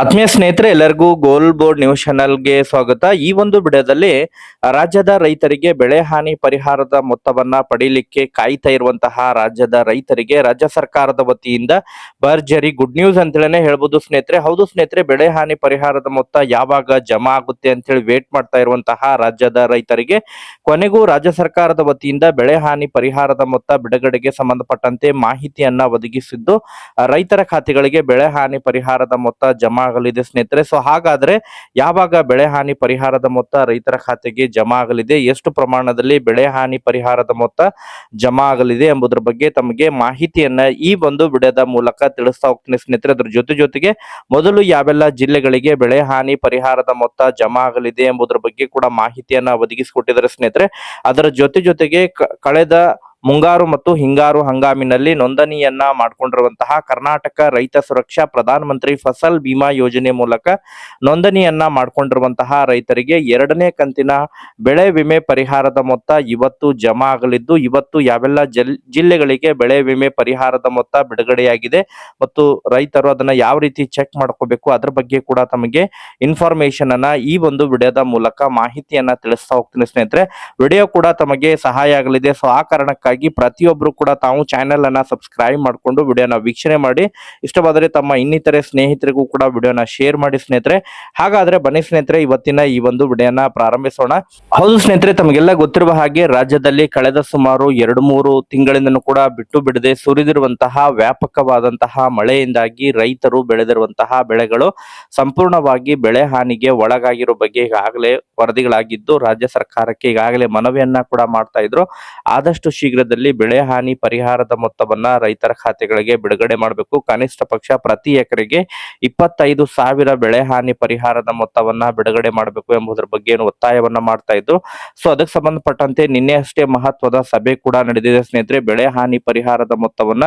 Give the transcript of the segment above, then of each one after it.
ಆತ್ಮೀಯ ಸ್ನೇಹಿತರೆ, ಎಲ್ಲರಿಗೂ ಗೋಲ್ ಬೋರ್ಡ್ ನ್ಯೂಸ್ ಚಾನೆಲ್ಗೆ ಸ್ವಾಗತ. ಈ ಒಂದು ವಿಡಿಯೋದಲ್ಲಿ ರಾಜ್ಯದ ರೈತರಿಗೆ ಬೆಳೆ ಹಾನಿ ಪರಿಹಾರದ ಮೊತ್ತವನ್ನ ಪಡೀಲಿಕ್ಕೆ ಕಾಯ್ತಾ ಇರುವಂತಹ ರಾಜ್ಯದ ರೈತರಿಗೆ ರಾಜ್ಯ ಸರ್ಕಾರದ ವತಿಯಿಂದ ಭರ್ಜರಿ ಗುಡ್ ನ್ಯೂಸ್ ಅಂತೇಳಿ ಹೇಳ್ಬೋದು ಸ್ನೇಹಿತರೆ. ಹೌದು ಸ್ನೇಹಿತರೆ, ಬೆಳೆ ಹಾನಿ ಪರಿಹಾರದ ಮೊತ್ತ ಯಾವಾಗ ಜಮಾ ಆಗುತ್ತೆ ಅಂತೇಳಿ ವೇಟ್ ಮಾಡ್ತಾ ಇರುವಂತಹ ರಾಜ್ಯದ ರೈತರಿಗೆ ಕೊನೆಗೂ ರಾಜ್ಯ ಸರ್ಕಾರದ ವತಿಯಿಂದ ಬೆಳೆ ಹಾನಿ ಪರಿಹಾರದ ಮೊತ್ತ ಬಿಡುಗಡೆಗೆ ಸಂಬಂಧಪಟ್ಟಂತೆ ಮಾಹಿತಿಯನ್ನ ಒದಗಿಸಿದ್ದು ರೈತರ ಖಾತೆಗಳಿಗೆ ಬೆಳೆ ಹಾನಿ ಪರಿಹಾರದ ಮೊತ್ತ ಜಮಾ ಆಗಲಿದೆ ಸ್ನೇಹಿತರೆ. ಸೊ ಹಾಗಾದ್ರೆ ಯಾವಾಗ ಬೆಳೆ ಹಾನಿ ಪರಿಹಾರದ ಮೊತ್ತ ರೈತರ ಖಾತೆಗೆ ಜಮಾ ಆಗಲಿದೆ? ಎಷ್ಟು ಪ್ರಮಾಣದಲ್ಲಿ ಬೆಳೆ ಹಾನಿ ಪರಿಹಾರದ ಮೊತ್ತ ಜಮಾ ಆಗಲಿದೆ ಎಂಬುದರ ಬಗ್ಗೆ ತಮಗೆ ಮಾಹಿತಿಯನ್ನ ಈ ಒಂದು ವಿಡಿಯೋದ ಮೂಲಕ ತಿಳಿಸ್ತಾ ಹೋಗ್ತೀನಿ ಸ್ನೇಹಿತರೆ. ಅದ್ರ ಜೊತೆ ಜೊತೆಗೆ ಮೊದಲು ಯಾವೆಲ್ಲ ಜಿಲ್ಲೆಗಳಿಗೆ ಬೆಳೆ ಹಾನಿ ಪರಿಹಾರದ ಮೊತ್ತ ಜಮಾ ಆಗಲಿದೆ ಎಂಬುದರ ಬಗ್ಗೆ ಕೂಡ ಮಾಹಿತಿಯನ್ನ ಒದಗಿಸಿಕೊಟ್ಟಿದ್ದಾರೆ ಸ್ನೇಹಿತರೆ. ಅದರ ಜೊತೆ ಜೊತೆಗೆ ಕಳೆದ ಮುಂಗಾರು ಮತ್ತು ಹಿಂಗಾರು ಹಂಗಾಮಿನಲ್ಲಿ ನೋಂದಣಿಯನ್ನ ಮಾಡಿಕೊಂಡಿರುವಂತಹ ಕರ್ನಾಟಕ ರೈತ ಸುರಕ್ಷಾ ಪ್ರಧಾನ ಮಂತ್ರಿ ಫಸಲ್ ಬಿಮಾ ಯೋಜನೆ ಮೂಲಕ ನೋಂದಣಿಯನ್ನ ಮಾಡಿಕೊಂಡಿರುವಂತಹ ರೈತರಿಗೆ ಎರಡನೇ ಕಂತಿನ ಬೆಳೆ ವಿಮೆ ಪರಿಹಾರದ ಮೊತ್ತ ಇವತ್ತು ಜಮಾ ಆಗಲಿದ್ದು, ಇವತ್ತು ಯಾವೆಲ್ಲ ಜಲ್, ಜಿಲ್ಲೆಗಳಿಗೆ ಬೆಳೆ ವಿಮೆ ಪರಿಹಾರದ ಮೊತ್ತ ಬಿಡುಗಡೆಯಾಗಿದೆ ಮತ್ತು ರೈತರು ಅದನ್ನ ಯಾವ ರೀತಿ ಚೆಕ್ ಮಾಡ್ಕೋಬೇಕು ಅದ್ರ ಬಗ್ಗೆ ಕೂಡ ತಮಗೆ ಇನ್ಫಾರ್ಮೇಶನ್ ಅನ್ನ ಈ ಒಂದು ವಿಡಿಯೋದ ಮೂಲಕ ಮಾಹಿತಿಯನ್ನ ತಿಳಿಸ್ತಾ ಹೋಗ್ತೀನಿ ಸ್ನೇಹಿತರೆ. ವಿಡಿಯೋ ಕೂಡ ತಮಗೆ ಸಹಾಯ ಆಗಲಿದೆ. ಸೊ ಆ ಕಾರಣಕ್ಕಾಗಿ ಪ್ರತಿಯೊಬ್ರು ಕೂಡ ತಾವು ಚಾನೆಲ್ ಅನ್ನ ಸಬ್ಸ್ಕ್ರೈಬ್ ಮಾಡಿಕೊಂಡು ವಿಡಿಯೋನ ವೀಕ್ಷಣೆ ಮಾಡಿ. ಇಷ್ಟವಾದರೆ ತಮ್ಮ ಇನ್ನಿತರೆ ಸ್ನೇಹಿತರಿಗೂ ಕೂಡ ವಿಡಿಯೋನ ಶೇರ್ ಮಾಡಿ ಸ್ನೇಹಿತರೆ. ಹಾಗಾದ್ರೆ ಬನ್ನಿ ಸ್ನೇಹಿತರೆ, ಇವತ್ತಿನ ಈ ಒಂದು ವಿಡಿಯೋನ ಪ್ರಾರಂಭಿಸೋಣ. ಹೌದು ಸ್ನೇಹಿತರೆ, ತಮಗೆಲ್ಲ ಗೊತ್ತಿರುವ ಹಾಗೆ ರಾಜ್ಯದಲ್ಲಿ ಕಳೆದ ಸುಮಾರು ಎರಡು ಮೂರು ತಿಂಗಳಿಂದನೂ ಕೂಡ ಬಿಟ್ಟು ಬಿಡದೆ ಸುರಿದಿರುವಂತಹ ವ್ಯಾಪಕವಾದಂತಹ ಮಳೆಯಿಂದಾಗಿ ರೈತರು ಬೆಳೆದಿರುವಂತಹ ಬೆಳೆಗಳು ಸಂಪೂರ್ಣವಾಗಿ ಬೆಳೆ ಹಾನಿಗೆ ಒಳಗಾಗಿರೋ ಬಗ್ಗೆ ಈಗಾಗಲೇ ವರದಿಗಳಾಗಿದ್ದು, ರಾಜ್ಯ ಸರ್ಕಾರಕ್ಕೆ ಈಗಾಗಲೇ ಮನವಿಯನ್ನ ಕೂಡ ಮಾಡ್ತಾ ಇದ್ರು. ಆದಷ್ಟು ಶೀಘ್ರದಲ್ಲಿ ಬೆಳೆ ಹಾನಿ ಪರಿಹಾರದ ಮೊತ್ತವನ್ನ ರೈತರ ಖಾತೆಗಳಿಗೆ ಬಿಡುಗಡೆ ಮಾಡಬೇಕು. ಕನಿಷ್ಠ ಪಕ್ಷ ಪ್ರತಿ ಎಕರೆಗೆ ಇಪ್ಪತ್ತೈದು ಸಾವಿರ ಬೆಳೆ ಹಾನಿ ಪರಿಹಾರದ ಮೊತ್ತವನ್ನ ಬಿಡುಗಡೆ ಮಾಡಬೇಕು ಎಂಬುದರ ಬಗ್ಗೆ ಏನು ಒತ್ತಾಯವನ್ನ ಮಾಡ್ತಾ ಇದ್ರು ಸೊ ಅದಕ್ಕೆ ಸಂಬಂಧಪಟ್ಟಂತೆ ನಿನ್ನೆ ಅಷ್ಟೇ ಮಹತ್ವದ ಸಭೆ ಕೂಡ ನಡೆದಿದೆ ಸ್ನೇಹಿತರೆ. ಬೆಳೆ ಹಾನಿ ಪರಿಹಾರದ ಮೊತ್ತವನ್ನ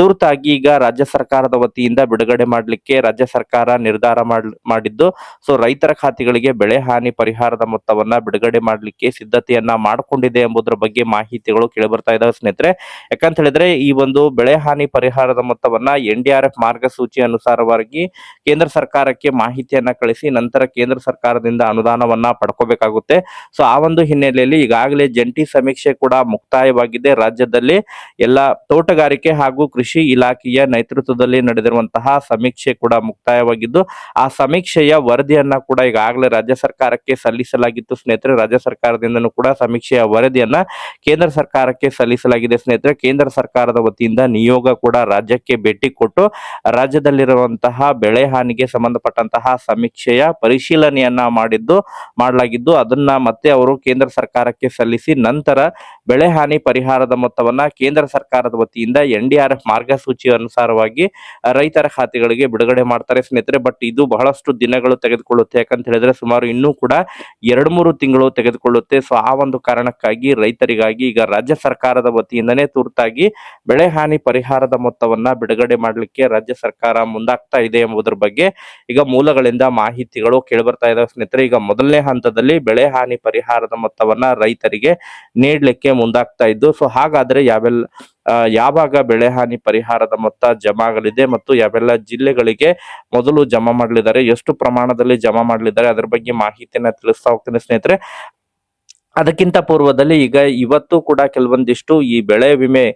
ತುರ್ತಾಗಿ ಈಗ ರಾಜ್ಯ ಸರ್ಕಾರದ ವತಿಯಿಂದ ಬಿಡುಗಡೆ ಮಾಡಲಿಕ್ಕೆ ರಾಜ್ಯ ಸರ್ಕಾರ ನಿರ್ಧಾರ ಮಾಡ್- ಮಾಡಿದ್ದು, ಸೊ ರೈತರ ಖಾತೆಗಳಿಗೆ ಬೆಳೆ ಹಾನಿ ಪರಿಹಾರದ ಮೊತ್ತವನ್ನ ಬಿಡುಗಡೆ ಮಾಡಲಿಕ್ಕೆ ಸಿದ್ಧತೆಯನ್ನ ಮಾಡಿಕೊಂಡಿದೆ ಎಂಬುದರ ಬಗ್ಗೆ ಮಾಹಿತಿಗಳು ಕೇಳಿಬರ್ತಾ ಇದಾವೆ ಸ್ನೇಹಿತರೆ. ಯಾಕಂತ ಹೇಳಿದ್ರೆ ಈ ಒಂದು ಬೆಳೆ ಹಾನಿ ಪರಿಹಾರದ ಮೊತ್ತವನ್ನ ಎನ್ ಡಿ ಆರ್ ಎಫ್ ಮಾರ್ಗಸೂಚಿ ಅನುಸಾರವಾಗಿ ಕೇಂದ್ರ ಸರ್ಕಾರಕ್ಕೆ ಮಾಹಿತಿಯನ್ನ ಕಳಿಸಿ ನಂತರ ಕೇಂದ್ರ ಸರ್ಕಾರದಿಂದ ಅನುದಾನವನ್ನ ಪಡ್ಕೋಬೇಕಾಗುತ್ತೆ. ಸೊ, ಆ ಒಂದು ಹಿನ್ನೆಲೆಯಲ್ಲಿ ಈಗಾಗಲೇ ಜಂಟಿ ಸಮೀಕ್ಷೆ ಕೂಡ ಮುಕ್ತಾಯವಾಗಿದೆ. ರಾಜ್ಯದಲ್ಲಿ ಎಲ್ಲ ತೋಟಗಾರಿಕೆ ಹಾಗೂ ಕೃಷಿ ಇಲಾಖೆಯ ನೇತೃತ್ವದಲ್ಲಿ ನಡೆದಿರುವಂತಹ ಸಮೀಕ್ಷೆ ಕೂಡ ಮುಕ್ತಾಯವಾಗಿದ್ದು, ಆ ಸಮೀಕ್ಷೆಯ ವರದಿಯನ್ನ ಕೂಡ ಈಗಾಗಲೇ ರಾಜ್ಯ ಸರ್ಕಾರಕ್ಕೆ ಸಲ್ಲಿಸಲಾಗಿತ್ತು ಸ್ನೇಹಿತರೆ. ರಾಜ್ಯ ಸರ್ಕಾರದಿಂದನೂ ಕೂಡ ಸಮೀಕ್ಷೆಯ ವರದಿಯನ್ನ ಕೇಂದ್ರ ಸರ್ಕಾರಕ್ಕೆ ಸಲ್ಲಿಸಲಾಗಿದೆ. ಸ್ನೇಹಿತರೆ, ಕೇಂದ್ರ ಸರ್ಕಾರದ ವತಿಯಿಂದ ನಿಯೋಗ ಕೂಡ ರಾಜ್ಯಕ್ಕೆ ಭೇಟಿ ಕೊಟ್ಟು, ರಾಜ್ಯದಲ್ಲಿರುವಂತಹ ಬೆಳೆ ಹಾನಿಗೆ ಸಂಬಂಧಪಟ್ಟಂತಹ ಸಮೀಕ್ಷೆಯ ಪರಿಶೀಲನೆಯನ್ನ ಮಾಡಿದ್ದು, ಮಾಡಲಾಗಿದ್ದು, ಅದನ್ನ ಮತ್ತೆ ಅವರು ಕೇಂದ್ರ ಸರ್ಕಾರಕ್ಕೆ ಸಲ್ಲಿಸಿ ನಂತರ ಬೆಳೆ ಹಾನಿ ಪರಿಹಾರದ ಮೊತ್ತವನ್ನ ಕೇಂದ್ರ ಸರ್ಕಾರದ ವತಿಯಿಂದ ಎನ್ ಮಾರ್ಗಸೂಚಿ ಅನುಸಾರವಾಗಿ ರೈತರ ಖಾತೆಗಳಿಗೆ ಬಿಡುಗಡೆ ಮಾಡ್ತಾರೆ. ಸ್ನೇಹಿತರೆ, ಬಟ್ ಇದು ಬಹಳಷ್ಟು ದಿನಗಳು ತೆಗೆದುಕೊಳ್ಳುತ್ತೆ. ಯಾಕಂತ ಹೇಳಿದ್ರೆ, ಸುಮಾರು ಇನ್ನೂ ಕೂಡ ಎರಡು ಮೂರು ತಿಂಗಳು ತೆಗೆದುಕೊಳ್ಳುತ್ತೆ. ಸೊ, ಆ ಒಂದು ಕಾರಣಕ್ಕಾಗಿ ರೈತರಿಗಾಗಿ ಈಗ ರಾಜ್ಯ ಸರ್ಕಾರದ ವತಿಯಿಂದನೇ ತುರ್ತಾಗಿ ಬೆಳೆ ಹಾನಿ ಪರಿಹಾರದ ಮೊತ್ತವನ್ನ ಬಿಡುಗಡೆ ಮಾಡಲಿಕ್ಕೆ ರಾಜ್ಯ ಸರ್ಕಾರ ಮುಂದಾಗ್ತಾ ಇದೆ ಎಂಬುದರ ಬಗ್ಗೆ ಈಗ ಮೂಲಗಳಿಂದ ಮಾಹಿತಿಗಳು ಕೇಳಿಬರ್ತಾ ಇದ್ದಾವೆ ಸ್ನೇಹಿತರೆ, ಈಗ ಮೊದಲನೇ ಹಂತದಲ್ಲಿ ಬೆಳೆ ಹಾನಿ ಪರಿಹಾರದ ಮೊತ್ತವನ್ನ ರೈತರಿಗೆ ನೀಡಲಿಕ್ಕೆ ಮುಂದಾಗ್ತಾ ಇದ್ದು, ಸೊ ಹಾಗಾದ್ರೆ ಯಾವೆಲ್ಲ ಯಾವಾಗ ಬೆಳೆ ಹಾನಿ ಪರಿಹಾರದ ಮೊತ್ತ ಜಮಾ ಆಗಲಿದೆ ಮತ್ತು ಯಾವೆಲ್ಲ ಜಿಲ್ಲೆಗಳಿಗೆ ಮೊದಲು ಜಮಾ ಮಾಡಲಿದ್ದಾರೆ, ಎಷ್ಟು ಪ್ರಮಾಣದಲ್ಲಿ ಜಮಾ ಮಾಡಲಿದ್ದಾರೆ, ಅದರ ಬಗ್ಗೆ ಮಾಹಿತಿಯನ್ನ ತಿಳಿಸ್ತಾ ಹೋಗ್ತೀನಿ ಸ್ನೇಹಿತರೆ. ಅದಕ್ಕಿಂತ ಪೂರ್ವದಲ್ಲಿ ಈಗ ಇವತ್ತು ಕೂಡ ಕೆಲವೊಂದಿಷ್ಟು ಈ ಬೆಳೆ ವಿಮೆ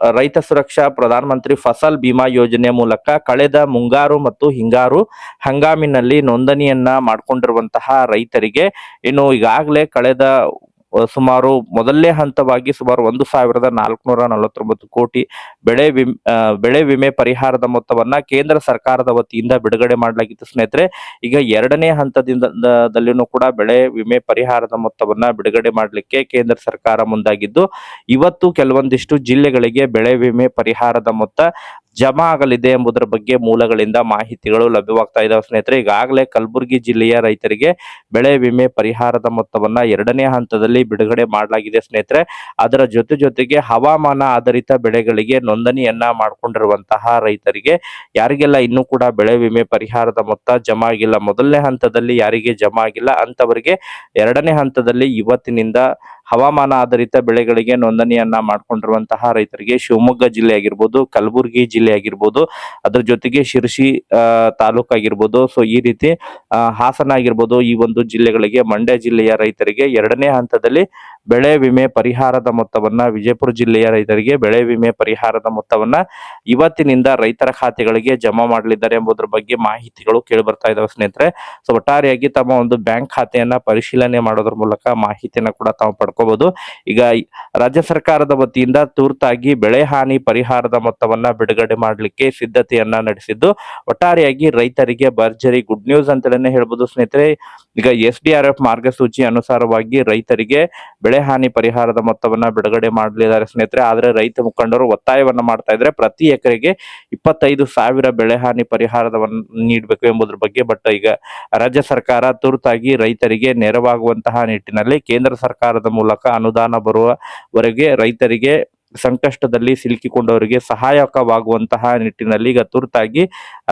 ರೈತ ಸುರಕ್ಷಾ ಪ್ರಧಾನ ಮಂತ್ರಿ ಫಸಲ್ ಬಿಮಾ ಯೋಜನೆ ಮೂಲಕ ಕಳೆದ ಮುಂಗಾರು ಮತ್ತು ಹಿಂಗಾರು ಹಂಗಾಮಿನಲ್ಲಿ ನೋಂದಣಿಯನ್ನ ಮಾಡ್ಕೊಂಡಿರುವಂತಹ ರೈತರಿಗೆ ಇನ್ನು ಈಗಾಗಲೇ ಕಳೆದ ಸುಮಾರು ಮೊದಲನೇ ಹಂತವಾಗಿ ಸುಮಾರು ಒಂದು ಸಾವಿರದ ನಾಲ್ಕುನೂರ ನಲವತ್ತೊಂಬತ್ತು ಕೋಟಿ ಬೆಳೆ ವಿಮ್ ಬೆಳೆ ವಿಮೆ ಪರಿಹಾರದ ಮೊತ್ತವನ್ನ ಕೇಂದ್ರ ಸರ್ಕಾರದ ವತಿಯಿಂದ ಬಿಡುಗಡೆ ಮಾಡಲಾಗಿತ್ತು. ಸ್ನೇಹಿತರೆ, ಈಗ ಎರಡನೇ ಹಂತದಿಂದ ದ- ಕೂಡ ಬೆಳೆ ವಿಮೆ ಪರಿಹಾರದ ಮೊತ್ತವನ್ನ ಬಿಡುಗಡೆ ಮಾಡಲಿಕ್ಕೆ ಕೇಂದ್ರ ಸರ್ಕಾರ ಮುಂದಾಗಿದ್ದು, ಇವತ್ತು ಕೆಲವೊಂದಿಷ್ಟು ಜಿಲ್ಲೆಗಳಿಗೆ ಬೆಳೆ ವಿಮೆ ಪರಿಹಾರದ ಮೊತ್ತ ಜಮಾ ಆಗಲಿದೆ ಎಂಬುದರ ಬಗ್ಗೆ ಮೂಲಗಳಿಂದ ಮಾಹಿತಿಗಳು ಲಭ್ಯವಾಗ್ತಾ ಇದಾವೆ. ಸ್ನೇಹಿತರೆ, ಈಗಾಗಲೇ ಕಲಬುರಗಿ ಜಿಲ್ಲೆಯ ರೈತರಿಗೆ ಬೆಳೆ ವಿಮೆ ಪರಿಹಾರದ ಮೊತ್ತವನ್ನ ಎರಡನೇ ಹಂತದಲ್ಲಿ ಬಿಡುಗಡೆ ಮಾಡಲಾಗಿದೆ. ಸ್ನೇಹಿತರೆ, ಅದರ ಜೊತೆ ಜೊತೆಗೆ ಹವಾಮಾನ ಆಧಾರಿತ ಬೆಳೆಗಳಿಗೆ ನೋಂದಣಿಯನ್ನ ಮಾಡಿಕೊಂಡಿರುವಂತಹ ರೈತರಿಗೆ ಯಾರಿಗೆಲ್ಲ ಇನ್ನೂ ಕೂಡ ಬೆಳೆ ವಿಮೆ ಪರಿಹಾರದ ಮೊತ್ತ ಜಮಾ ಆಗಿಲ್ಲ, ಮೊದಲನೇ ಹಂತದಲ್ಲಿ ಯಾರಿಗೆ ಜಮಾ ಆಗಿಲ್ಲ ಅಂತವರಿಗೆ ಎರಡನೇ ಹಂತದಲ್ಲಿ ಇವತ್ತಿನಿಂದ ಹವಾಮಾನ ಆಧಾರಿತ ಬೆಳೆಗಳಿಗೆ ನೋಂದಣಿಯನ್ನ ಮಾಡ್ಕೊಂಡಿರುವಂತಹ ರೈತರಿಗೆ ಶಿವಮೊಗ್ಗ ಜಿಲ್ಲೆ ಆಗಿರ್ಬೋದು, ಕಲಬುರಗಿ ಜಿಲ್ಲೆ ಆಗಿರ್ಬೋದು, ಅದ್ರ ಜೊತೆಗೆ ಶಿರಸಿ ತಾಲೂಕು ಆಗಿರ್ಬೋದು. ಸೊ ಈ ರೀತಿ ಹಾಸನ ಆಗಿರ್ಬೋದು, ಈ ಒಂದು ಜಿಲ್ಲೆಗಳಿಗೆ ಮಂಡ್ಯ ಜಿಲ್ಲೆಯ ರೈತರಿಗೆ ಎರಡನೇ ಹಂತದಲ್ಲಿ ಬೆಳೆ ವಿಮೆ ಪರಿಹಾರದ ಮೊತ್ತವನ್ನ ವಿಜಯಪುರ ಜಿಲ್ಲೆಯ ರೈತರಿಗೆ ಬೆಳೆ ವಿಮೆ ಪರಿಹಾರದ ಮೊತ್ತವನ್ನ ಇವತ್ತಿನಿಂದ ರೈತರ ಖಾತೆಗಳಿಗೆ ಜಮಾ ಮಾಡಲಿದ್ದಾರೆ ಎಂಬುದರ ಬಗ್ಗೆ ಮಾಹಿತಿಗಳು ಕೇಳಿ ಬರ್ತಾ ಇದಾವೆ ಸ್ನೇಹಿತರೆ. ಸೊ ಒಟ್ಟಾರೆಯಾಗಿ ತಮ್ಮ ಒಂದು ಬ್ಯಾಂಕ್ ಖಾತೆಯನ್ನ ಪರಿಶೀಲನೆ ಮಾಡೋದ್ರ ಮೂಲಕ ಮಾಹಿತಿಯನ್ನ ಕೂಡ ತಾವು ಪಡ್ಕೋಬಹುದು ಈಗ ರಾಜ್ಯ ಸರ್ಕಾರದ ವತಿಯಿಂದ ತುರ್ತಾಗಿ ಬೆಳೆ ಹಾನಿ ಪರಿಹಾರದ ಮೊತ್ತವನ್ನ ಬಿಡುಗಡೆ ಮಾಡಲಿಕ್ಕೆ ಸಿದ್ಧತೆಯನ್ನ ನಡೆಸಿದ್ದು, ಒಟ್ಟಾರೆಯಾಗಿ ರೈತರಿಗೆ ಭರ್ಜರಿ ಗುಡ್ ನ್ಯೂಸ್ ಅಂತಲೇ ಹೇಳ್ಬೋದು ಸ್ನೇಹಿತರೆ. ಈಗ ಎಸ್ ಡಿ ಆರ್ ಎಫ್ ಮಾರ್ಗಸೂಚಿ ಅನುಸಾರವಾಗಿ ರೈತರಿಗೆ ಬೆಳೆ ಹಾನಿ ಪರಿಹಾರದ ಮೊತ್ತವನ್ನ ಬಿಡುಗಡೆ ಮಾಡಲಿದ್ದಾರೆ ಸ್ನೇಹಿತರೆ. ಆದರೆ ರೈತ ಮುಖಂಡರು ಒತ್ತಾಯವನ್ನ ಮಾಡ್ತಾ ಇದ್ರೆ ಪ್ರತಿ ಎಕರೆಗೆ ಇಪ್ಪತ್ತೈದು ಸಾವಿರ ಬೆಳೆ ಹಾನಿ ಪರಿಹಾರದವನ್ನು ನೀಡಬೇಕು ಎಂಬುದ್ರ ಬಗ್ಗೆ. ಬಟ್ ಈಗ ರಾಜ್ಯ ಸರ್ಕಾರ ತುರ್ತಾಗಿ ರೈತರಿಗೆ ನೆರವಾಗುವಂತಹ ನಿಟ್ಟಿನಲ್ಲಿ ಕೇಂದ್ರ ಸರ್ಕಾರದ ಮೂಲಕ ಅನುದಾನ ಬರುವವರೆಗೆ ರೈತರಿಗೆ ಸಂಕಷ್ಟದಲ್ಲಿ ಸಿಲುಕಿಕೊಂಡವರಿಗೆ ಸಹಾಯಕವಾಗುವಂತಹ ನಿಟ್ಟಿನಲ್ಲಿ ಈಗ ತುರ್ತಾಗಿ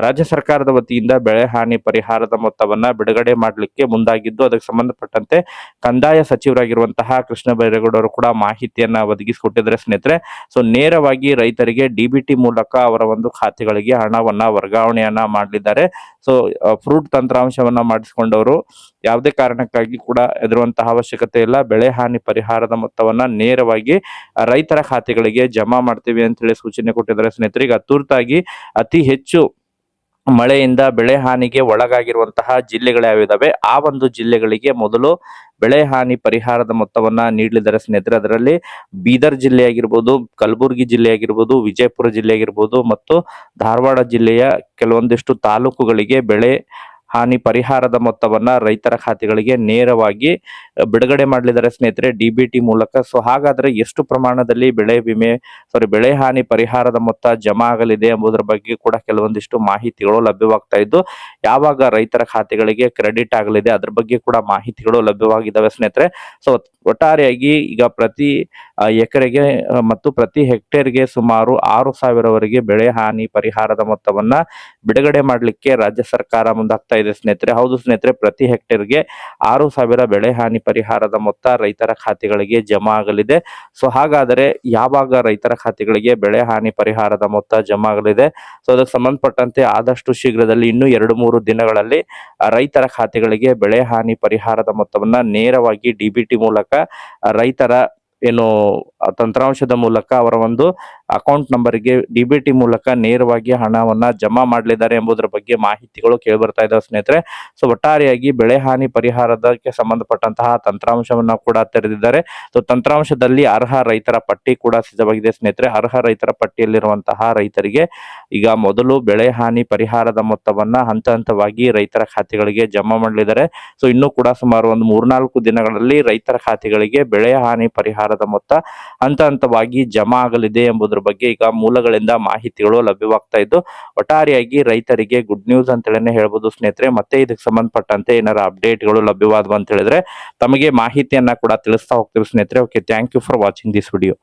ರಾಜ್ಯ ಸರ್ಕಾರದ ವತಿಯಿಂದ ಬೆಳೆ ಹಾನಿ ಪರಿಹಾರದ ಮೊತ್ತವನ್ನ ಬಿಡುಗಡೆ ಮಾಡಲಿಕ್ಕೆ ಮುಂದಾಗಿದ್ದು, ಅದಕ್ಕೆ ಸಂಬಂಧಪಟ್ಟಂತೆ ಕಂದಾಯ ಸಚಿವರಾಗಿರುವಂತಹ ಕೃಷ್ಣ ಬೈರೇಗೌಡರು ಕೂಡ ಮಾಹಿತಿಯನ್ನ ಒದಗಿಸಿಕೊಟ್ಟಿದ್ದಾರೆ ಸ್ನೇಹಿತರೆ. ಸೊ ನೇರವಾಗಿ ರೈತರಿಗೆ ಡಿಬಿಟಿ ಮೂಲಕ ಅವರ ಒಂದು ಖಾತೆಗಳಿಗೆ ಹಣವನ್ನ ವರ್ಗಾವಣೆಯನ್ನ ಮಾಡಲಿದ್ದಾರೆ. ಸೊ ಫ್ರೂಟ್ ತಂತ್ರಾಂಶವನ್ನ ಮಾಡಿಸಿಕೊಂಡವರು ಯಾವುದೇ ಕಾರಣಕ್ಕಾಗಿ ಕೂಡ ಎದುರುವಂತಹ ಅವಶ್ಯಕತೆ ಇಲ್ಲ. ಬೆಳೆ ಹಾನಿ ಪರಿಹಾರದ ಮೊತ್ತವನ್ನ ನೇರವಾಗಿ ರೈತರ ಖಾತೆಗಳಿಗೆ ಜಮಾ ಮಾಡ್ತೀವಿ ಅಂತ ಹೇಳಿ ಸೂಚನೆ ಕೊಟ್ಟಿದ್ದಾರೆ. ಸ್ನೇಹಿತರಿಗೆ ತುರ್ತಾಗಿ ಅತಿ ಹೆಚ್ಚು ಮಳೆಯಿಂದ ಬೆಳೆ ಹಾನಿಗೆ ಒಳಗಾಗಿರುವಂತಹ ಜಿಲ್ಲೆಗಳು ಯಾವಿದಾವೆ ಆ ಒಂದು ಜಿಲ್ಲೆಗಳಿಗೆ ಮೊದಲು ಬೆಳೆ ಹಾನಿ ಪರಿಹಾರದ ಮೊತ್ತವನ್ನ ನೀಡಲಿದ್ದಾರೆ ಸ್ನೇಹಿತರೆ. ಅದರಲ್ಲಿ ಬೀದರ್ ಜಿಲ್ಲೆ ಆಗಿರ್ಬೋದು ಕಲಬುರಗಿ ಜಿಲ್ಲೆ ಆಗಿರ್ಬೋದು ವಿಜಯಪುರ ಜಿಲ್ಲೆ ಆಗಿರ್ಬೋದು ಮತ್ತು ಧಾರವಾಡ ಜಿಲ್ಲೆಯ ಕೆಲವೊಂದಿಷ್ಟು ತಾಲೂಕುಗಳಿಗೆ ಬೆಳೆ ಹಾನಿ ಪರಿಹಾರದ ಮೊತ್ತವನ್ನ ರೈತರ ಖಾತೆಗಳಿಗೆ ನೇರವಾಗಿ ಬಿಡುಗಡೆ ಮಾಡಲಿದ್ದಾರೆ ಸ್ನೇಹಿತರೆ ಡಿಬಿಟಿ ಮೂಲಕ. ಸೊ ಹಾಗಾದ್ರೆ ಎಷ್ಟು ಪ್ರಮಾಣದಲ್ಲಿ ಬೆಳೆ ವಿಮೆ ಸಾರಿ ಬೆಳೆ ಹಾನಿ ಪರಿಹಾರದ ಮೊತ್ತ ಜಮಾ ಆಗಲಿದೆ ಎಂಬುದರ ಬಗ್ಗೆ ಕೂಡ ಕೆಲವೊಂದಿಷ್ಟು ಮಾಹಿತಿಗಳು ಲಭ್ಯವಾಗ್ತಾ ಇದ್ದು, ಯಾವಾಗ ರೈತರ ಖಾತೆಗಳಿಗೆ ಕ್ರೆಡಿಟ್ ಆಗಲಿದೆ ಅದ್ರ ಬಗ್ಗೆ ಕೂಡ ಮಾಹಿತಿಗಳು ಲಭ್ಯವಾಗಿದ್ದಾವೆ ಸ್ನೇಹಿತರೆ. ಸೊ ಒಟ್ಟಾರೆಯಾಗಿ ಈಗ ಪ್ರತಿ ಎಕರೆಗೆ ಮತ್ತು ಪ್ರತಿ ಹೆಕ್ಟೇರ್ಗೆ ಸುಮಾರು ಆರು ಸಾವಿರವರೆಗೆ ಬೆಳೆ ಹಾನಿ ಪರಿಹಾರದ ಮೊತ್ತವನ್ನ ಬಿಡುಗಡೆ ಮಾಡಲಿಕ್ಕೆ ರಾಜ್ಯ ಸರ್ಕಾರ ಮುಂದಾಗ್ತಾ ಇದೆ ಸ್ನೇಹಿತರೆ. ಹೌದು ಸ್ನೇಹಿತರೆ, ಪ್ರತಿ ಹೆಕ್ಟೇರ್ಗೆ ಆರು ಸಾವಿರ ಬೆಳೆ ಹಾನಿ ಪರಿಹಾರದ ಮೊತ್ತ ರೈತರ ಖಾತೆಗಳಿಗೆ ಜಮಾ ಆಗಲಿದೆ. ಸೊ ಹಾಗಾದರೆ ಯಾವಾಗ ರೈತರ ಖಾತೆಗಳಿಗೆ ಬೆಳೆ ಹಾನಿ ಪರಿಹಾರದ ಮೊತ್ತ ಜಮಾ ಆಗಲಿದೆ? ಸೊ ಅದಕ್ಕೆ ಸಂಬಂಧಪಟ್ಟಂತೆ ಆದಷ್ಟು ಶೀಘ್ರದಲ್ಲಿ ಇನ್ನು ಎರಡು ಮೂರು ದಿನಗಳಲ್ಲಿ ರೈತರ ಖಾತೆಗಳಿಗೆ ಬೆಳೆ ಹಾನಿ ಪರಿಹಾರದ ಮೊತ್ತವನ್ನು ನೇರವಾಗಿ ಡಿಬಿಟಿ ಮೂಲಕ ರೈತರ ಏನು ತಂತ್ರಾಂಶದ ಮೂಲಕ ಅವರ ಒಂದು ಅಕೌಂಟ್ ನಂಬರ್ಗೆ ಡಿಬಿಟಿ ಮೂಲಕ ನೇರವಾಗಿ ಹಣವನ್ನ ಜಮಾ ಮಾಡಲಿದ್ದಾರೆ ಎಂಬುದರ ಬಗ್ಗೆ ಮಾಹಿತಿಗಳು ಕೇಳಿ ಬರ್ತಾ ಇದ್ದಾವೆ ಸ್ನೇಹಿತರೆ. ಸೊ, ಒಟ್ಟಾರೆಯಾಗಿ ಬೆಳೆ ಹಾನಿ ಪರಿಹಾರದಕ್ಕೆ ಸಂಬಂಧಪಟ್ಟಂತಹ ತಂತ್ರಾಂಶವನ್ನ ಕೂಡ ತೆರೆದಿದ್ದಾರೆ. ಸೊ, ತಂತ್ರಾಂಶದಲ್ಲಿ ಅರ್ಹ ರೈತರ ಪಟ್ಟಿ ಕೂಡ ಸಿದ್ಧವಾಗಿದೆ ಸ್ನೇಹಿತರೆ. ಅರ್ಹ ರೈತರ ಪಟ್ಟಿಯಲ್ಲಿರುವಂತಹ ರೈತರಿಗೆ ಈಗ ಮೊದಲು ಬೆಳೆ ಹಾನಿ ಪರಿಹಾರದ ಮೊತ್ತವನ್ನ ಹಂತ ಹಂತವಾಗಿ ರೈತರ ಖಾತೆಗಳಿಗೆ ಜಮಾ ಮಾಡಲಿದ್ದಾರೆ. ಸೊ, ಇನ್ನೂ ಕೂಡ ಸುಮಾರು ಒಂದು ಮೂರ್ನಾಲ್ಕು ದಿನಗಳಲ್ಲಿ ರೈತರ ಖಾತೆಗಳಿಗೆ ಬೆಳೆ ಹಾನಿ ಪರಿಹಾರದ ಮೊತ್ತ ಹಂತ ಹಂತವಾಗಿ ಜಮಾ ಆಗಲಿದೆ ಎಂಬುದರ ಬಗ್ಗೆ ಈಗ ಮೂಲಗಳಿಂದ ಮಾಹಿತಿಗಳು ಲಭ್ಯವಾಗ್ತಾ ಇದ್ದು, ಒಟ್ಟಾರೆಯಾಗಿ ರೈತರಿಗೆ ಗುಡ್ ನ್ಯೂಸ್ ಅಂತ ಹೇಳಿ ಹೇಳ್ಬೋದು ಸ್ನೇಹಿತರೆ. ಮತ್ತೆ ಇದಕ್ಕೆ ಸಂಬಂಧಪಟ್ಟಂತೆ ಏನಾರ ಅಪ್ಡೇಟ್ಗಳು ಲಭ್ಯವಾದವು ಅಂತ ಹೇಳಿದ್ರೆ ತಮಗೆ ಮಾಹಿತಿಯನ್ನ ಕೂಡ ತಿಳಿಸ್ತಾ ಹೋಗ್ತೀವಿ ಸ್ನೇಹಿತರೆ. Okay thank you for watching this video